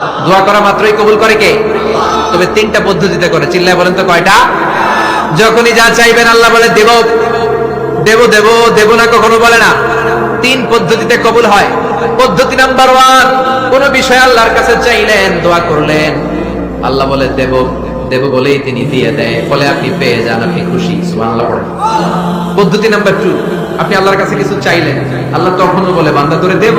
দোয়া করা মাত্রই কবুল করে কে? তবে তিনটা পদ্ধতিতে করে। চিল্লায় বলেন তো কয়টা? যখনই যা চাইবেন আল্লাহ বলে দেব। দেব দেব দেব না কখনো বলে না। তিন পদ্ধতিতে কবুল হয়। পদ্ধতি নাম্বার ওয়ান, কোন বিষয় আল্লাহর কাছে চাইলেন, দোয়া করলেন। আল্লাহ বলে দেব দেব বলেই তিনি দিয়ে দেয়। ফলে আপনি পেয়ে যান, আপনি খুশি। সুবহানাল্লাহ পড়েন। পদ্ধতি নাম্বার টু, আপনি আল্লাহর কাছে কিছু চাইলেন। আল্লাহ তখনও বলে, বান্দা তোরে দেব।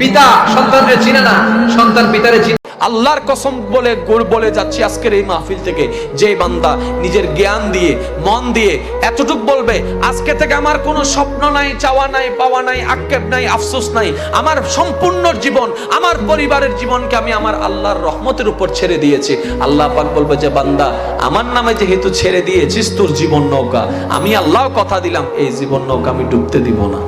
পিতা সন্তানকে চিনে না, সন্তান পিতারে চিনে। আল্লাহর কসম বলে গোল বলে যাচ্ছি আজকের এই মাহফিল থেকে। যে বান্দা নিজের জ্ঞান দিয়ে, মন দিয়ে এতটুক বলবে, আজকে থেকে আমার কোনো স্বপ্ন নাই, চাওয়া নাই, পাওয়া নাই, আক্ষেপ নাই, আফসোস নাই। আমার সম্পূর্ণ জীবন, আমার পরিবারের জীবনকে আমি আমার আল্লাহর রহমতের উপর ছেড়ে দিয়েছি। আল্লাহ পাক বলবে, যে বান্দা, আমার নামে যেহেতু ছেড়ে দিয়েছিস তোর জীবন নৌকা, আমি আল্লাহ কথা দিলাম, এই জীবন নৌকা আমি ডুবতে দিব না।